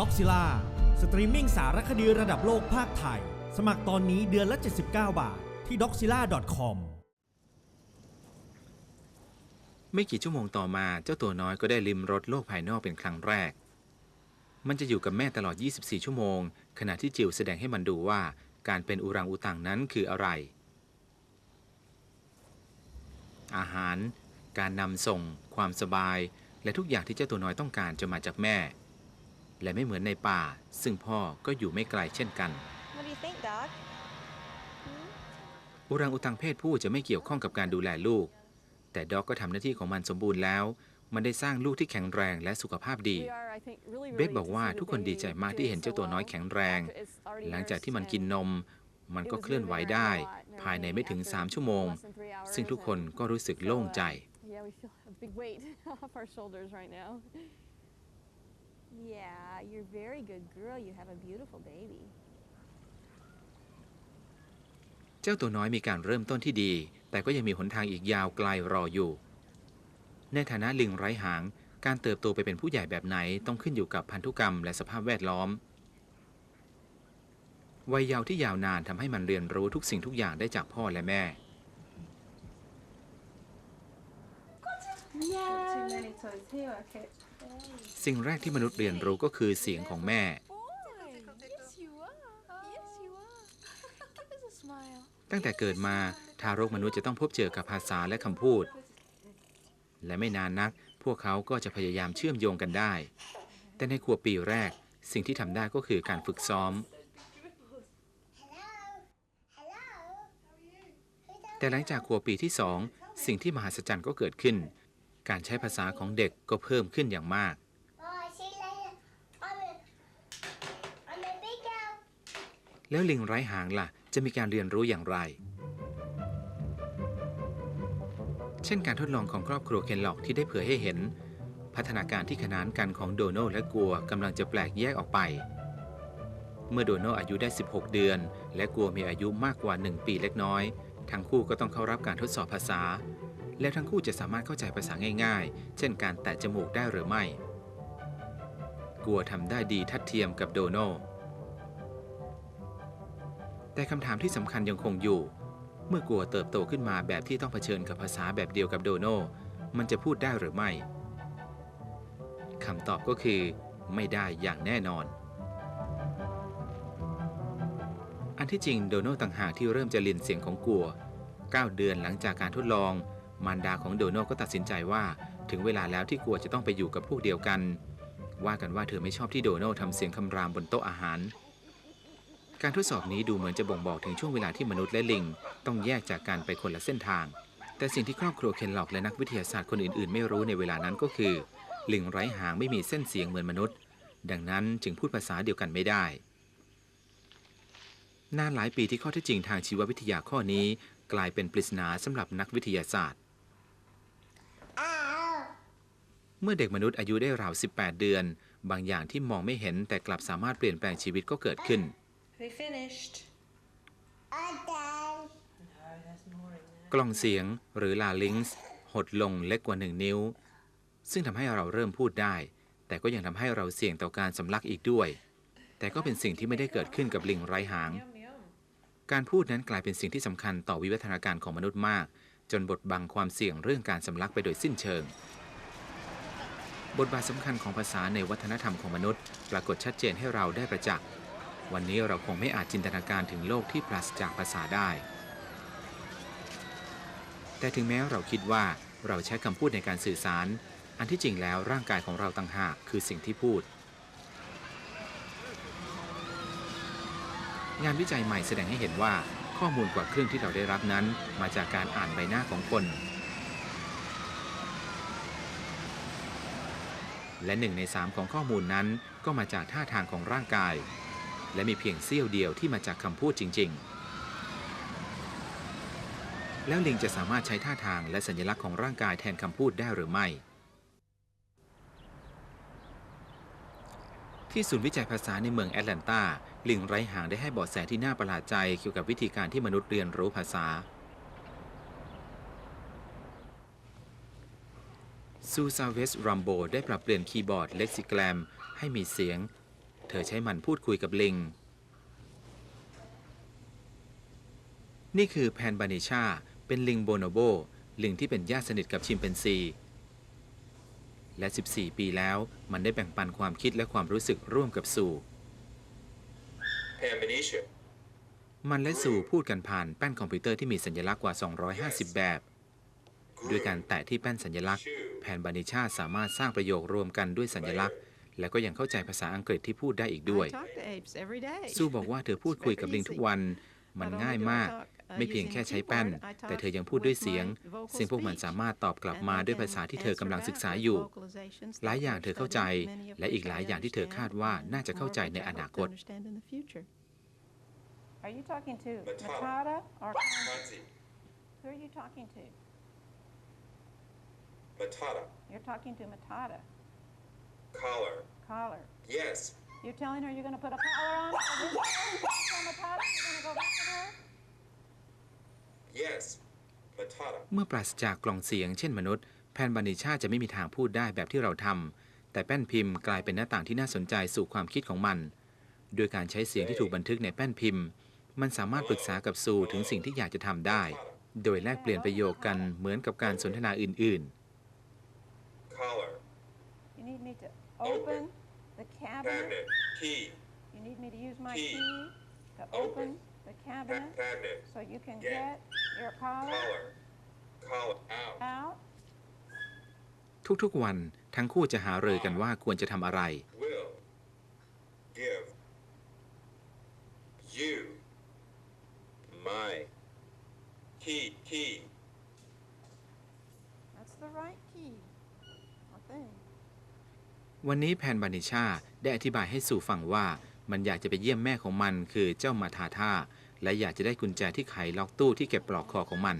ด็อกซิล่าสตรีมมิ่งสารคดีระดับโลกภาคไทย สมัครตอนนี้เดือนละ 79 บาท ที่ doxilla.com ไม่กี่ชั่วโมงต่อมาเจ้าตัวน้อยก็ได้ลิมรสโลกภายนอกเป็นครั้งแรก มันจะอยู่กับแม่ตลอด 24 ชั่วโมง ขณะที่จิวแสดงให้มันดูว่าการเป็นอุรังอุตังนั้นคืออะไร อาหาร การนำส่ง ความสบาย และทุกอย่างที่เจ้าตัวน้อยต้องการจะมาจากแม่ และไม่เหมือนในป่า ซึ่งพ่อก็อยู่ไม่ไกลเช่นกัน What do you think, Doc? อุรังอุตังเพศผู้จะไม่เกี่ยวข้องกับการดูแลลูก แต่ด็อกก็ทำหน้าที่ของมันสมบูรณ์แล้ว มันได้สร้างลูกที่แข็งแรงและสุขภาพดีเบคบอกว่าทุกคนดีใจมากที่เห็นเจ้าตัวน้อยแข็งแรงหลังจากที่มันกินนม มันก็เคลื่อนไหวได้ ภายในไม่ถึง 3 ชั่วโมง ซึ่งทุกคนก็รู้สึกโล่งใจ Yeah, we feel a big weight off our shoulders right now. Yeah, you're a very good girl. You have a beautiful baby. เจ้าตัวน้อยมีการเริ่มต้นที่ดี แต่ก็ยังมีหนทางอีกยาวไกลรออยู่ ในฐานะลิงไร้หาง การเติบโตไปเป็นผู้ใหญ่แบบไหนต้องขึ้นอยู่กับพันธุกรรมและสภาพแวดล้อม วัยเยาว์ที่ยาวนานทำให้มันเรียนรู้ทุกสิ่งทุกอย่างได้จากพ่อและแม่ สิ่งแรกที่มนุษย์เรียนรู้ก็คือเสียงของแม่ ตั้งแต่เกิดมาทารกมนุษย์จะต้องพบเจอกับภาษาและคำพูด และไม่นานนัก พวกเขาก็จะพยายามเชื่อมโยงกันได้ แต่ในขวบปีแรกสิ่งที่ทำได้ก็คือการฝึกซ้อม แต่หลังจากขวบปีที่สองสิ่งที่มหัศจรรย์ก็เกิดขึ้น การใช้ภาษาของเด็กก็เพิ่มขึ้นอย่างมาก แล้วลิงไร้หางล่ะ จะมีการเรียนรู้อย่างไร เช่นการทดลองของครอบครัวเคนล็อกที่ได้เผยให้เห็น พัฒนาการที่ขนานกันของโดโนและกัวกำลังจะแปลกแยกออกไป เมื่อโดโนอายุได้ 16 เดือน และกัวมีอายุมากกว่า 1 ปีเล็กน้อย ทั้งคู่ก็ต้องเข้ารับการทดสอบภาษา และทั้งคู่จะสามารถเข้าใจภาษาง่ายๆ เช่นการแตะจมูกได้หรือไม่ กัวทำได้ดีทัดเทียมกับโดโน แต่คำถามที่สำคัญยังคงอยู่ เมื่อกัวเติบโตขึ้นมาแบบที่ต้องเผชิญกับภาษาแบบเดียวกับโดโน มันจะพูดได้หรือไม่ คำตอบก็คือไม่ได้อย่างแน่นอน อันที่จริงโดโนต่างหากที่เริ่มจะเรียนเสียงของกัว9 เดือนหลังจากการทดลอง มารดาของโดโนก็ตัดสินใจว่าถึงเวลาแล้วที่กลัวจะต้องไปอยู่กับพวกเดียวกัน ว่ากันว่าเธอไม่ชอบที่โดโนทำเสียงคำรามบนโต๊ะอาหาร การทดสอบนี้ดูเหมือนจะบ่งบอกถึงช่วงเวลาที่มนุษย์และลิง ต้องแยกจากกันไปคนละเส้นทาง แต่สิ่งที่ครอบครัวเคนล็อกและนักวิทยาศาสตร์คนอื่นๆ ไม่รู้ในเวลานั้นก็คือ ลิงไร้หางไม่มีเส้นเสียงเหมือนมนุษย์ ดังนั้นจึงพูดภาษาเดียวกันไม่ได้นานหลายปีที่ข้อเท็จจริงทางชีววิทยาข้อนี้ กลายเป็นปริศนาสำหรับนักวิทยาศาสตร์ เมื่อเด็กมนุษย์อายุได้ราว 18 เดือน บางอย่างที่มองไม่เห็นแต่กลับสามารถเปลี่ยนแปลงชีวิตก็เกิดขึ้น We finished. I'm done. กล่องเสียงหรือลาลิงส์หดลงเล็กกว่า 1 นิ้ว ซึ่งทำให้เราเริ่มพูดได้ แต่ก็ยังทำให้เราเสี่ยงต่อการสำลักอีกด้วย แต่ก็เป็นสิ่งที่ไม่ได้เกิดขึ้นกับลิงไร้หาง การพูดนั้นกลายเป็นสิ่งที่สำคัญต่อวิวัฒนาการของมนุษย์มาก จนบดบังความเสี่ยงเรื่องการสำลักไปโดยสิ้นเชิง บทบาทสำคัญของภาษาในวัฒนธรรมของมนุษย์ ปรากฏชัดเจนให้เราได้ประจักษ์ วันนี้เราคงไม่อาจจินตนาการถึงโลกที่ปราศจากภาษาได้ แต่ถึงแม้เราคิดว่าเราใช้คำพูดในการสื่อสาร อันที่จริงแล้วร่างกายของเราต่างหากคือสิ่งที่พูด งานวิจัยใหม่แสดงให้เห็นว่าข้อมูลกว่าครึ่งที่เราได้รับนั้น มาจากการอ่านใบหน้าของคน และหนึ่งในสามของข้อมูลนั้นก็มาจากท่าทางของร่างกาย และมีเพียงเสี้ยวเดียวที่มาจากคำพูดจริง ๆ แล้วลิงจะสามารถใช้ท่าทางและสัญลักษณ์ของร่างกายแทนคำพูดได้หรือไม่ ที่ศูนย์วิจัยภาษาในเมืองแอตแลนตาลิงไร้หางได้ให้เบาะแสที่น่าประหลาดใจเกี่ยวกับวิธีการที่มนุษย์เรียนรู้ภาษา ซูซาเวสรัมโบได้ปรับเปลี่ยนคีย์บอร์ดเล็กซิแกรมให้มีเสียงอใช้มันพูดคุยกับลิง นี่คือแพนบานิชา เป็นลิงโบโนโบ ลิงที่เป็นญาติสนิทกับชิมเปนซี และ 14 ปีแล้วมันได้แบ่งปันความคิดและความรู้สึกร่วมกับสู่ Pan Benicia. มันและสู่พูดกันผ่านแป้นคอมพิวเตอร์ที่มีสัญลักษณ์กว่า 250 แบบ ด้วยการแตะที่แป้นสัญลักษณ์ แผนบานิชาสามารถสร้างประโยครวมกันด้วยสัญลักษณ์ และก็ยังเข้าใจภาษาอังกฤษที่พูดได้อีกด้วย I talk to apes every day. สู้บอกว่าเธอพูดคุยกับลิงทุกวัน มันง่ายมาก ไม่เพียงแค่ใช้แป้น แต่เธอยังพูดด้วยเสียง ซึ่งพวกมันสามารถตอบกลับมาด้วยภาษาที่เธอกำลังศึกษาอยู่ หลายอย่างเธอเข้าใจ และอีกหลายอย่างที่เธอคาดว่าน่าจะเข้าใจในอนาคต Are you talking to Matata. Matata or Kanzi. who are you talking to? Matata. You're talking to Matata. Collar. Collar. Yes. You're telling her you're going to put a collar on for this girl? Tell Matata you're going to go back with her? Yes. Matata. เมื่อปราศจากกล่องเสียงเช่นมนุษย์ แพนบานิชาจะไม่มีทางพูดได้แบบที่เราทำ แต่แป้นพิมพ์กลายเป็นหน้าต่างที่น่าสนใจสู่ความคิดของมัน โดยการใช้เสียงที่ถูกบันทึกในแป้นพิมพ์ มันสามารถปรึกษากับซูถึงสิ่งที่อยากจะทำได้ โดยแลกเปลี่ยนประโยคกันเหมือนกับการสนทนาอื่น Collar. You need me to Open. open the cabinet? Cabinet. Key. You need me to use my Key. key to Open. open the Pa- cabinet cabinet. so you can Get. get your collar Collar. Collar. Out. out? ๆทุกๆวันทั้งคู่จะหารือกันว่าควรจะทำอะไร Will. Give. You. My. Key. Key. That's the right key. I think. วันนี้แพนบานิชาได้อธิบายให้สู่ฟังว่า มันอยากจะไปเยี่ยมแม่ของมันคือเจ้ามาทาท่า และอยากจะได้กุญแจที่ไขล็อกตู้ที่เก็บปลอกคอของมัน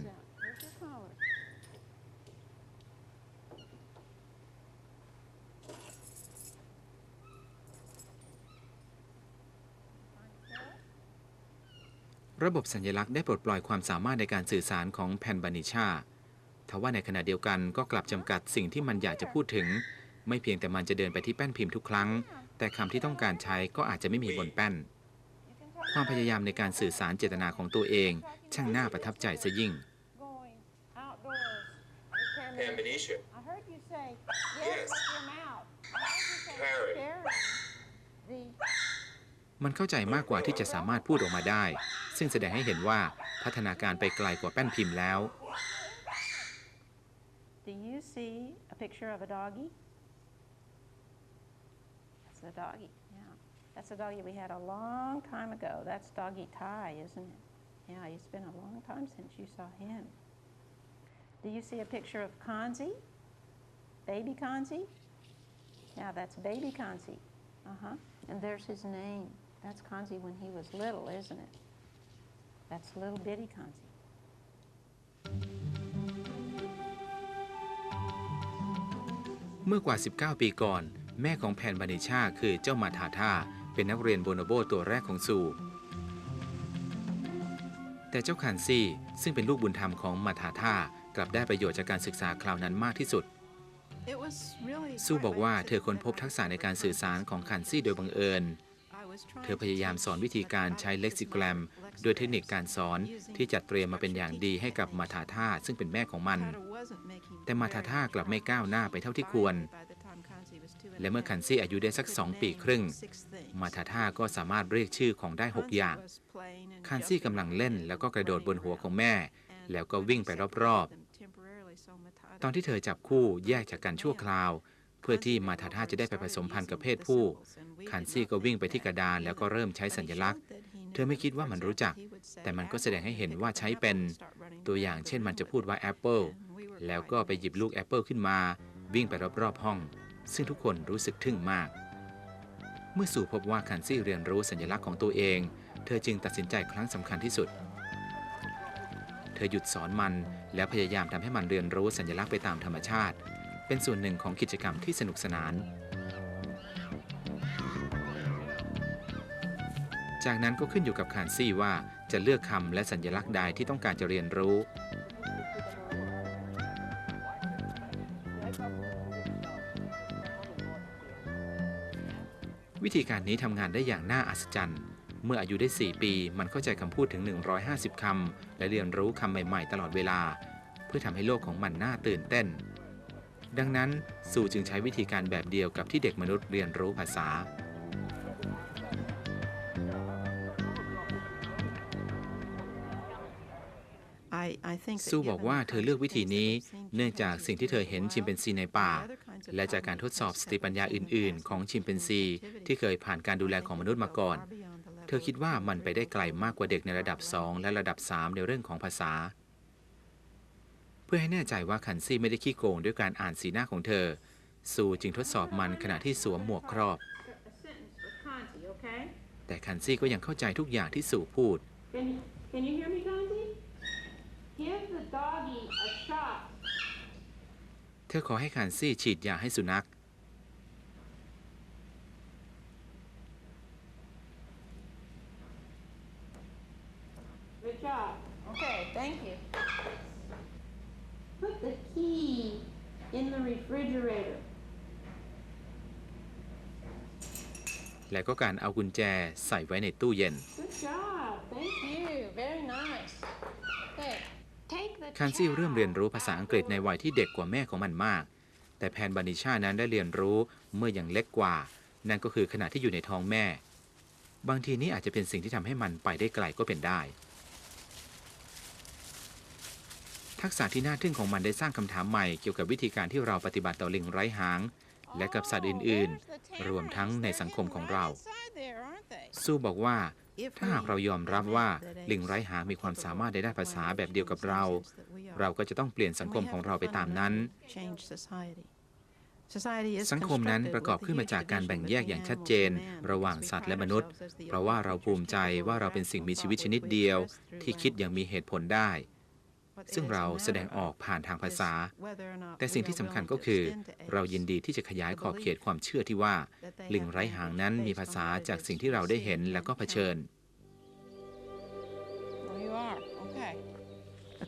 ระบบสัญลักษณ์ได้ปลดปล่อยความสามารถในการสื่อสารของแพนบานิชาทว่าในขณะเดียวกันก็กลับจำกัดสิ่งที่มันอยากจะพูดถึง ไม่เพียงแต่มันจะเดินไปที่แป้นพิมพ์ทุกครั้ง แต่คำที่ต้องการใช้ก็อาจจะไม่มีบนแป้น You can tell ความพยายามในการสื่อสารเจตนาของตัวเอง ช่างน่าประทับใจซะยิ่ง going outdoors. Pan Benicia. I heard you say yes, Yes. with your mouth. I heard you say Carry. carry the มันเข้าใจมากกว่าที่จะสามารถพูดออกมาได้ ซึ่งแสดงให้เห็นว่าพัฒนาการไปไกลกว่าแป้นพิมพ์แล้ว Do you see a picture of a doggy? That's the doggy, yeah. That's the doggy we had a long time ago. That's doggy Ty, isn't it? Yeah, it's been a long time since you saw him. Do you see a picture of Kanzi? Baby Kanzi? Yeah, that's baby Kanzi. Uh-huh. And there's his name. That's Kanzi when he was little, isn't it? That's little bitty Kanzi. เมื่อกว่า 19 ปีก่อน แม่ของแพนบานิชาคือเจ้ามาทาท่าเป็นนักเรียนโบโนโบตัวแรกของซู แต่เจ้าคันซี่ซึ่งเป็นลูกบุญธรรมของมาทาท่ากลับได้ประโยชน์จากการศึกษาคราวนั้นมากที่สุด ซูบอกว่าเธอค้นพบทักษะในการสื่อสารของคันซี่โดยบังเอิญ เธอพยายามสอนวิธีการใช้เล็กซิแกรม lexigrams ด้วยเทคนิคการสอนที่จัดเตรียมมาเป็นอย่างดีให้กับมาทาท่าซึ่งเป็นแม่ของมัน แต่มาทาท่ากลับไม่ก้าวหน้าไปเท่าที่ควร และเมื่อ half, คันซี่อายุได้สัก he สอง could ปีค name รึ่ง six things. มาทาท่าก็สามารถเรียกชื่อของได้6 Kanzi อย่าง was playing and คันซี่ jumping กำลังเล่น around แล้วก็กระโดดบนหัวของ running แม่ around. แล้วก็วิ่งไปรอบ them temporarily, so Matata ๆตอนที่เธอจับคู่แยกจากกันชั่วคราว เพื่อที่มาทาท่าจะได้ไปผสมพันธุ์กับเพศผู้ คันซี่ก็วิ่งไปที่กระดานแล้วก็เริ่มใช้สัญลักษณ์ เธอไม่คิดว่ามันรู้จัก แต่มันก็แสดงให้เห็นว่าใช้เป็น ตัวอย่างเช่นมันจะพูดว่าแอปเปิลแล้วก็ไปหยิบลูกแอปเปิลขึ้นมา วิ่งไปรอบๆห้อง ซึ่งทุกคนรู้สึกทึ่งมาก เมื่อสู่พบว่าคันซี่เรียนรู้สัญลักษณ์ของตัวเอง เธอจึงตัดสินใจครั้งสำคัญที่สุด เธอหยุดสอนมันแล้วพยายามทำให้มันเรียนรู้สัญลักษณ์ไปตามธรรมชาติ เป็นส่วนหนึ่งของกิจกรรมที่สนุกสนาน จากนั้นก็ขึ้นอยู่กับคานซี่ว่าจะเลือกคำและสัญลักษณ์ใดที่ต้องการจะเรียนรู้ ววิธีการนี้ทำงานได้อย่างน่าอัศจรรย์ เมื่ออายุได้ 4 ปี มันเข้าใจคำพูดถึง 150 คำ และเรียนรู้คำใหม่ๆ ตลอดเวลา เพื่อทำให้โลกของมันน่าตื่นเต้น ดังนั้นซูจึงใช้วิธีการแบบเดียวกับที่เด็กมนุษย์เรียนรู้ภาษา I, I think that ซูบอก given ว่า the เธอเลือก kinds of วิธี things that นี้ we've seen เนื่องจาก chimpanzees สิ่งที่เธอ do เห็น in ชิมเปนซี wild ในป่า and the other kinds of และจากการทดสอบส cognitive ติปัญญา skills อ that we've ื่น seen ๆของ in ชิมเปนซี activity. ที่เคยผ่านการดูแลของมนุษย์มาก่อน เธอคิดว่ามันไปได้ไกลมากกว่าเด็กในระดับ 2 และระดับ 3 ในเรื่องของภาษา เพื่อให้แน่ใจว่าคันซี่ไม่ได้ขี้โกงด้วยการอ่านสีหน้าของเธอ ซูจึงทดสอบมันขณะที่สวมหมวกครอบ แต่คันซี่ก็ยังเข้าใจทุกอย่างที่ซูพูด Can you, can you hear me, Kanzi? Give the doggy a shot. เธอขอให้คันซี่ฉีดยาให้สุนัข Good job. Okay, thank you. Put the key in the refrigerator. และก็การเอากุญแจใส่ไว้ในตู้เย็น Good job. Thank you. Very nice. Okay. Take the คันซี่เริ่มเรียนรู้ภาษาอังกฤษในวัยที่เด็กกว่าแม่ของมันมาก แต่แพนบานิชานั้นได้เรียนรู้เมื่อยังเล็กกว่า นั่นก็คือขณะที่อยู่ในท้องแม่ บางทีนี้อาจจะเป็นสิ่งที่ทำให้มันไปได้ไกลก็เป็นได้ ทักษะที่น่าทึ่งของมันได้สร้างคำถามใหม่เกี่ยวกับวิธีการที่เราปฏิบัติต่อลิงไร้หาง และกับสัตว์อื่น ๆ รวมทั้งในสังคมของเราซูบอกว่า ถ้าหากเรายอมรับว่าลิงไร้หางมีความสามารถในด้านภาษาแบบเดียวกับเรา เราก็จะต้องเปลี่ยนสังคมของเราไปตามนั้น สังคมนั้นประกอบขึ้นมาจากการแบ่งแยกอย่างชัดเจน ระหว่างสัตว์และมนุษย์ เพราะว่าเราภูมิใจว่าเราเป็นสิ่งมีชีวิตชนิดเดียว ที่คิดอย่างมีเหตุผลได้ ซึ่ง it is เรา a แสดง matter ออก of ผ่านทางภา is ษา whether or not แต่ we สิ่ง are ที่สำคัญ willing ก็ to คือ extend to เรา apes ยินดีที่จะขยายขอบเขตความเชื่อที่ว่า that they ลิง have ไร้หางนั้น language มี based ภา on ษา what it จาก is สิ่งที่เราได้เห็น see และก็ and เผชิญ There you are. Okay.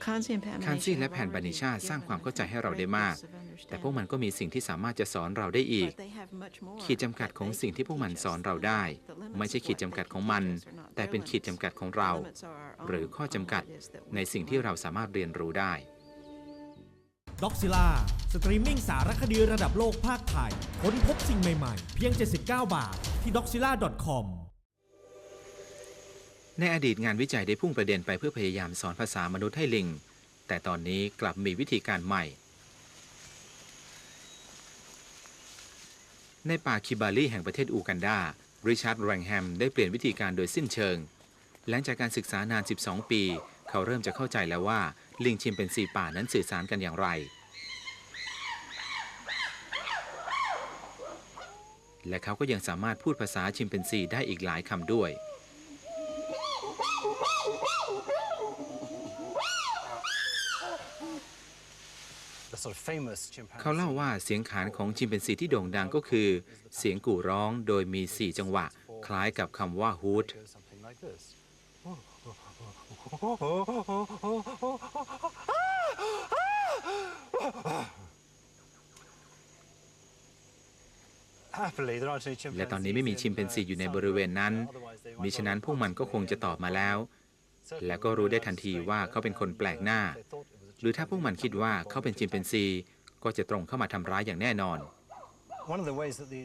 คันซี่คันซี่และแผ่นบานิชาสร้างความเข้าใจให้เราได้มาก แต่พวกมันก็มีสิ่งที่สามารถจะสอนเราได้อีก ขีดจำกัดของสิ่งที่พวกมันสอนเราได้ ไม่ใช่ขีดจำกัดของมัน แต่เป็นขีดจำกัดของเรา หรือข้อจำกัดในสิ่งที่เราสามารถเรียนรู้ได้ด็อกซิล่าสตรีมมิ่งสารคดีระดับโลกภาคไทย ค้นพบสิ่งใหม่ๆ เพียง 79 บาท ที่ doxilla.com ในอดีตงานวิจัยได้พุ่งประเด็นไปเพื่อพยายามสอนภาษามนุษย์ให้ลิง แต่ตอนนี้กลับมีวิธีการใหม่ ในป่าคิบาลีแห่งประเทศอูกันดา ริชาร์ดแรงแฮมได้เปลี่ยนวิธีการโดยสิ้นเชิง หลังจากการศึกษานาน 12 ปี เขาเริ่มจะเข้าใจแล้วว่า ลิงชิมเป็นซีป่านั้นสื่อสารกันอย่างไร และเขาก็ยังสามารถพูดภาษาชิมเป็นซีได้อีกหลายคำด้วย เขาเล่าว่าเสียงขานของชิมเปนซีที่โด่งดังก็คือ เสียงกู่ร้องโดยมี 4 จังหวะ คล้ายกับคำว่าฮูดและตอนนี้ไม่มีชิมเปนซีอยู่ในบริเวณนั้น มิฉะนั้นพวกมันก็คงจะตอบมาแล้ว และก็รู้ได้ทันทีว่าเขาเป็นคนแปลกหน้า หรือถ้าพวกมันคิดว่าเขาเป็นชิมเปนซี ก็จะตรงเข้ามาทำร้ายอย่างแน่นอน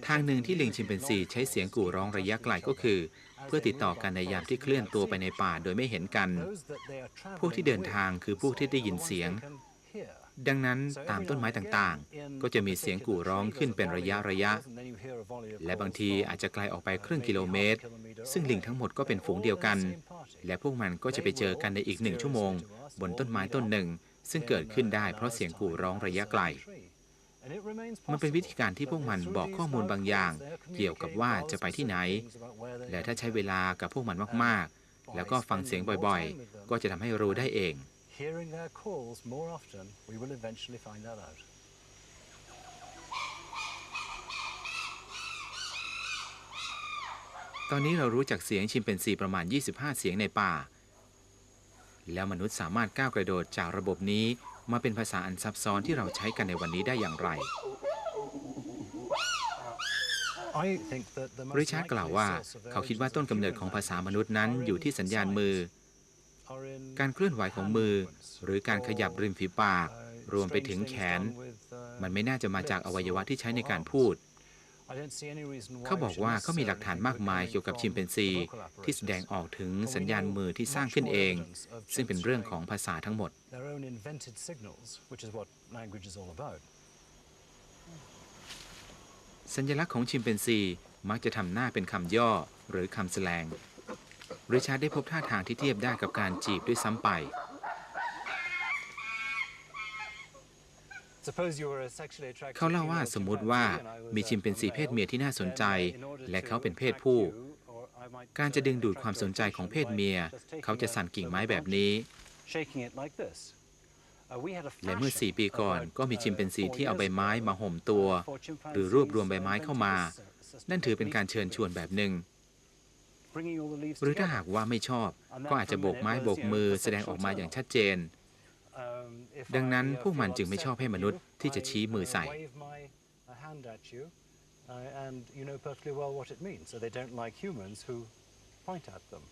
ทางหนึ่งที่ลิงชิมเปนซีใช้เสียงกู่ร้องระยะไกลก็คือ เพื่อติดต่อกันในยามที่เคลื่อนตัวไปในป่าโดยไม่เห็นกัน พวกที่เดินทางคือพวกที่ได้ยินเสียง ดังนั้นตามต้นไม้ต่างๆ ก็จะมีเสียงกู่ร้องขึ้นเป็นระยะระยะ และบางทีอาจจะไกลออกไปครึ่งกิโลเมตร ซึ่งลิงทั้งหมดก็เป็นฝูงเดียวกัน และพวกมันก็จะไปเจอกันในอีกหนึ่งชั่วโมง บนต้นไม้ต้นหนึ่ง ซึ่งเกิดขึ้นได้เพราะเสียงกู่ร้องระยะไกล มันเป็นวิธีการที่พวกมันบอกข้อมูลบางอย่าง เกี่ยวกับว่าจะไปที่ไหน และถ้าใช้เวลากับพวกมันมากๆ แล้วก็ฟังเสียงบ่อยๆ ก็จะทำให้รู้ได้เอง Hearing their calls more often, we will eventually find that out. ตอนนี้เรารู้จักเสียงชิมเปนซีประมาณ 25 เสียงในป่า แล้วมนุษย์สามารถก้าวกระโดดจากระบบนี้ มาเป็นภาษาอันซับซ้อนที่เราใช้กันในวันนี้ได้อย่างไรริชาร์ดกล่าวว่า เขาคิดว่าต้นกำเนิดของภาษามนุษย์นั้นอยู่ที่สัญญาณมือ การเคลื่อนไหวของมือ หรือการขยับริมฝีปาก รวมไปถึงแขน มันไม่น่าจะมาจากอวัยวะที่ใช้ในการพูด เขาบอก we should ว่าเขามีหลัก necessarily ฐาน think มาก we're มาย coming เกี่ยวกับ from ชิมเปนซี the vocal ที่แสดง apparatus. ออกถึง But we สัญญาณ know มือที่สร้าง much ขึ้น more เอง evidence of ซึ่งเป็นเรื่อง chimps ของ showing ภาษาทั้งหมด their own invented signals, which is what language is all about. สัญลักษณ์ของชิมเปนซีมักจะทำหน้าเป็นคำย่อหรือคำแสลงริชาร์ดได้พบท่าทางที่เทียบได้กับการจีบด้วยซ้ำไป เขาเล่าว่า female สมมุติว่า chimpanzee and I was มี a ชิมเปนซีเพศเมียที่น่าสนใจ then, uh, in order และเขาเป็นเพศ to ผู้ attract you, or I might, การจะดึง uh, ดูด attract ความ your สนใจของ attention เพศเมีย by just taking เขาจะ a สั่นกิ่ง sort of ไม้แบบ function, นี้ shaking it like this. Uh, we had a และเมื่อ fashion 4ปีก่อน about, ก็มีชิมเปนซี uh, four ที่เอาใบ years ไม้ ago, มาห่มตัว uh, for หรือรวบรวมใบไม้เข้ามา chimpanzees, uh, invented นั่นถือเป็นการ this เชิญชวนแบบหนึ่ง bringing all the leaves หรือถ้า together. หากว่าไม่ชอบ ก็อาจจะโบกไม้โบกมือแสดงออกมาอย่างชัดเจน Um, if ดังนั้น I, uh, พวกมัน feel จึงไม่ชอบ upset ให้ม with นุษย์ you, ที่จะ I, ชี้มือ uh, ใส่ wave my, uh, hand at you, uh, and you know perfectly well what it means. So they don't like humans who point at them.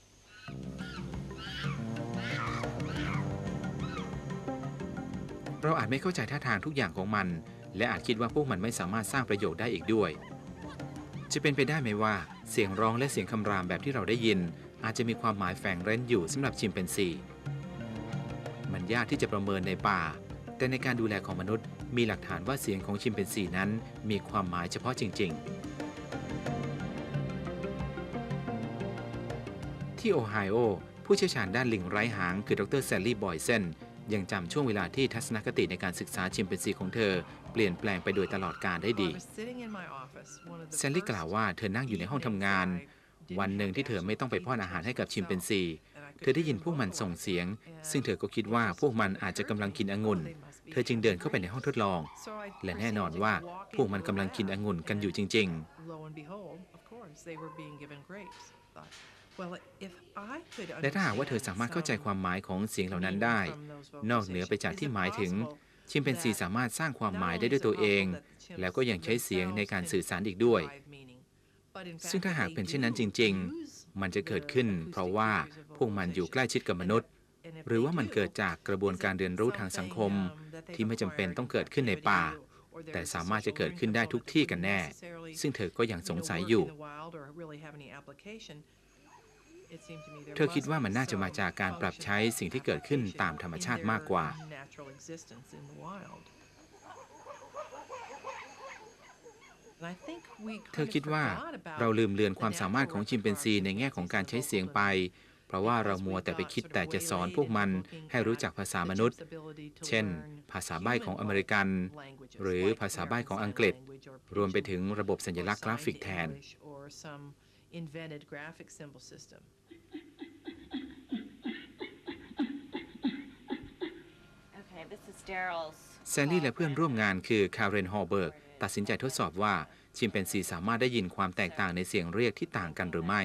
เราอาจไม่เข้าใจท่าทางทุกอย่างของมัน และอาจคิดว่าพวกมันไม่สามารถสร้างประโยชน์ได้อีกด้วย จะเป็นไปได้ไหมว่าเสียงร้องและเสียงคำรามแบบที่เราได้ยิน อาจจะมีความหมายแฝงเร้นอยู่สำหรับชิมเปนซี มันยากที่จะประเมินในป่า แต่ในการดูแลของมนุษย์ มีหลักฐานว่าเสียงของชิมเปนซีนั้น มีความหมายเฉพาะจริง ๆ ที่โอไฮโอ ผู้เชี่ยวชาญด้านลิงไร้หางคือดรแซลลี่บอยเซนยังจำช่วงเวลาที่ทัศนคติในการศึกษาชิมเปนซีของเธอ เปลี่ยนแปลงไปโดยตลอดกาลได้ดีแซลลี่กล่าวว่าเธอนั่งอยู่ในห้องทำงาน วันหนึ่งที่เธอไม่ต้องไปป้อนอาหารให้กับชิมเปนซี เธอได้ยินพวกมันส่งเสียง ซึ่งเธอก็คิดว่าพวกมันอาจจะกำลังกินองุ่น เธอจึงเดินเข้าไปในห้องทดลอง และแน่นอนว่าพวกมันกำลังกินองุ่นกันอยู่จริง ๆ และถ้าหากว่าเธอสามารถเข้าใจความหมายของเสียงเหล่านั้นได้ นอกเหนือไปจากที่หมายถึงชิมเป็นซีสามารถสร้างความหมายได้ด้วยตัวเอง แล้วก็ยังใช้เสียงในการสื่อสารอีกด้วย ซึ่งถ้าหากเป็นเช่นนั้นจริง ๆ มันจะเกิดขึ้น เพราะว่าพวกมันอยู่ใกล้ชิดกับมนุษย์ หรือว่ามันเกิดจากกระบวนการเรียนรู้ทางสังคม ที่ไม่จำเป็นต้องเกิดขึ้นในป่า แต่สามารถจะเกิดขึ้นได้ทุกที่กันแน่ ซึ่งเธอก็ยังสงสัยอยู่ เธอคิดว่ามันน่าจะมาจากการปรับใช้สิ่งที่เกิดขึ้นตามธรรมชาติมากกว่า เธอคิดว่าเราลืมเลือนความสามารถของชิมเปนซีในแง่ของการใช้เสียงไป เพราะว่าเรามัวแต่ไปคิดแต่จะสอนพวกมันให้รู้จักภาษามนุษย์ เช่น ภาษาใบ้ของอเมริกัน หรือภาษาใบ้ของอังกฤษ รวมไปถึงระบบสัญลักษณ์กราฟิกแทน Okay, this is Daryl's. แซลลี่และเพื่อนร่วมงานคือคาร์เรนฮอลเบิร์ก ตัดสินใจทดสอบว่าชิมเปนซีสามารถได้ยินความแตกต่างในเสียงเรียกที่ต่างกันหรือไม่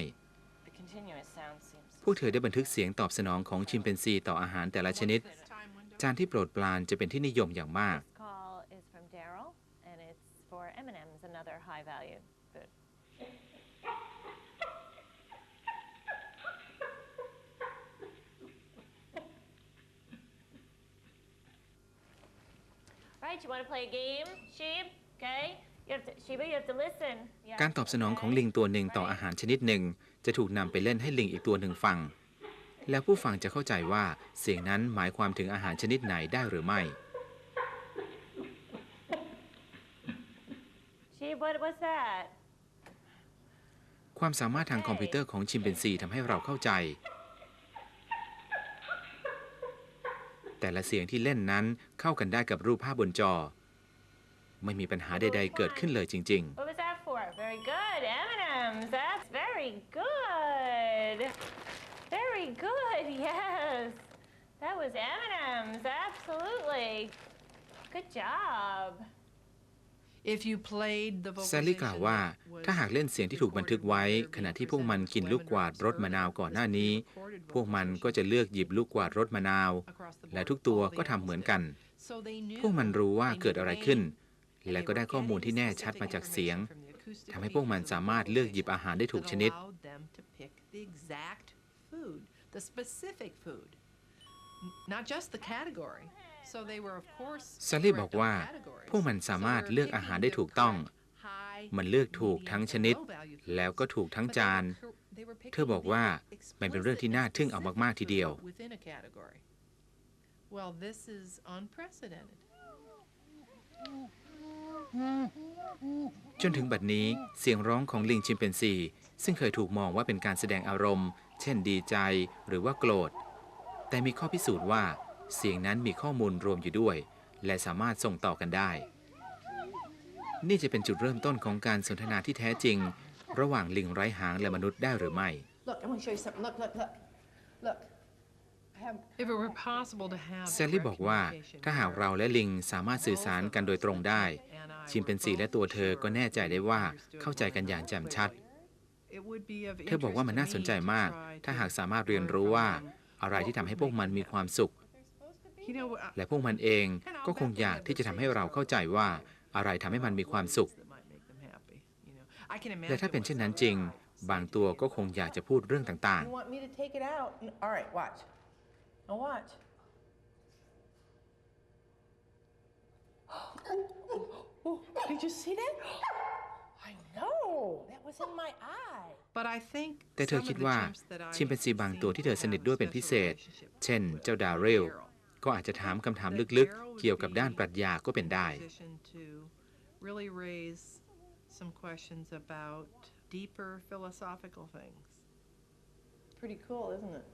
The continuous sound seems. พวกเธอได้บันทึกเสียงตอบสนองของชิมเปนซีต่ออาหารแต่ละชนิด จานที่โปรดปรานจะเป็นที่นิยมอย่างมาก This call is from Daryl, and it's for M&M's, another high value food. Right, you want to play a game, Sheep? Okay. You have to, Sheba, you have to listen. Yeah. การตอบสนองของลิงตัวหนึ่งต่ออาหารชนิดหนึ่ง จะถูกนำไปเล่นให้ลิงอีกตัวหนึ่งฟัง แล้วผู้ฟังจะเข้าใจว่าเสียงนั้นหมายความถึงอาหารชนิดไหนได้หรือไม่ Sheep, what, what's that? ความสามารถทางคอมพิวเตอร์ของชิมเปนซีทำให้เราเข้าใจ แต่ละเสียงที่เล่นนั้นเข้ากันได้กับรูปภาพบนจอ ไม่มีปัญหาใดๆเกิดขึ้นเลยจริง ๆ What was that for? Very good. M&M's. That's very good. Very good. Yes. That was M&M's. Absolutely. Good job. แซลลี่กล่าวว่าถ้าหากเล่นเสียงที่ถูกบันทึกไว้ ขณะที่พวกมันกินลูกกวาดรสมะนาวก่อนหน้านี้ พวกมันก็จะเลือกหยิบลูกกวาดรสมะนาว และทุกตัวก็ทำเหมือนกัน พวกมันรู้ว่าเกิดอะไรขึ้น และก็ได้ข้อมูลที่แน่ชัดมาจากเสียงทำให้พวกมันสามารถเลือกหยิบอาหารได้ถูกชนิด allowed them to pick the exact food, the specific food, n- not just the category. So they were, of course, ซัลลี่ correct บอก on ว่า categories. พวกมันสามารถ So they were เลือกอาหาร picking ได้ the ถูกต้อง correct high, มันเลือกถูก medium, ทั้ง and ชนิด low value แล้วก็ถูกทั้ง But they จาน were cor- they were เธอ picking บอก the ว่ามันเป็นเรื่องที่ explicit น่าทึ่งเอา specific มาก ๆ ทีเดียว food within a category. Well, this is unprecedented. จนถึงบัดนี้เสียงร้องของลิงชิมเปนซี ซึ่งเคยถูกมองว่าเป็นการแสดงอารมณ์ เช่นดีใจหรือว่าโกรธ แต่มีข้อพิสูจน์ว่า เสียงนั้นมีข้อมูลรวมอยู่ด้วย และสามารถส่งต่อกันได้ นี่จะเป็นจุดเริ่มต้นของการสนทนาที่แท้จริง ระหว่างลิงไร้หางและมนุษย์ได้หรือไม่ Look, I want to show you something. Look, look, look. Look. I have, If it were possible to have แซลลี่ direct บอกว่า communication ถ้าหากเราและลิงสามารถสื่อสารกันโดยตรงได้ and I ชิมเปนซี were และ both ตัวเธอก็ sure แน่ใจได้ว่า we understood เข้าใจกันอย่างแจ่มชัด It would be of เธอบอกว่ามันน่าสนใจมาก interest to me to ถ้าหาก try สามารถ to เรียน learn รู้ from ว่า them อะไรที่ทำให้ what พวก would มัน make มี them ความสุข You know, I- และพวกมันเองก็คงอยากที่จะทำให้เราเข้าใจว่าอะไรทำให้มันมีความสุข that might make them happy, you know. I can และถ้า imagine เป็น what เช่นนั้น some จริง of them บางตัวก็คงอยากจะพูดเรื่องต่าง you Now watch. Oh, did you see that? I know. That was in my eye. But I think ๆแต่เธอ some of คิด the ว่า chimps that I ชิมเปนซี have บาง seen ตัวที่เธอสนิท have ด้วย a เป็นพิเศ special ษ relationship เช่น เจ้าดาเรล ก็อาจจะถามคำถามลึกๆ เกี่ยวกับด้านปรัชญาก็เป็นได้ position to really raise some questions about deeper philosophical things. Pretty cool, isn't it?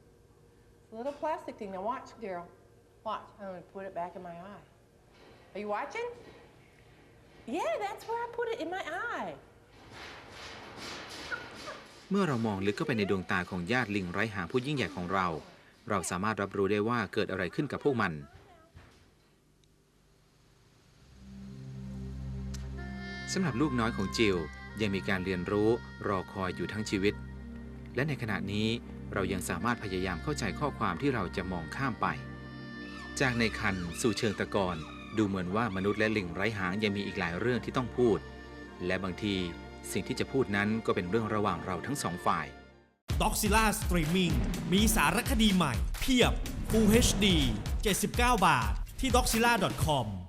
Little plastic thing. Now watch, Daryl. Watch. I'm going to put it back in my eye. Are you watching? Yeah, that's where I put it in my eye. เมื่อเรามองลึกเข้าไปในดวงตาของญาติลิงไร้หางผู้ยิ่งใหญ่ของเรา เราสามารถรับรู้ได้ว่าเกิดอะไรขึ้นกับพวกมัน สำหรับลูกน้อยของจิลยังมีการเรียนรู้รอคอยอยู่ทั้งชีวิต และในขณะนี้ เรายังสามารถพยายามเข้าใจข้อความที่เราจะมองข้ามไป จากในคันสู่เชิงตะกอนดูเหมือนว่ามนุษย์และลิงไร้หางยังมีอีกหลายเรื่องที่ต้องพูด และบางทีสิ่งที่จะพูดนั้นก็เป็นเรื่องระหว่างเราทั้งสองฝ่ายด็อกซิล่าสตรีมมิ่งมีสารคดีใหม่ เพียบ Full HD 79 บาท ที่ doxila.com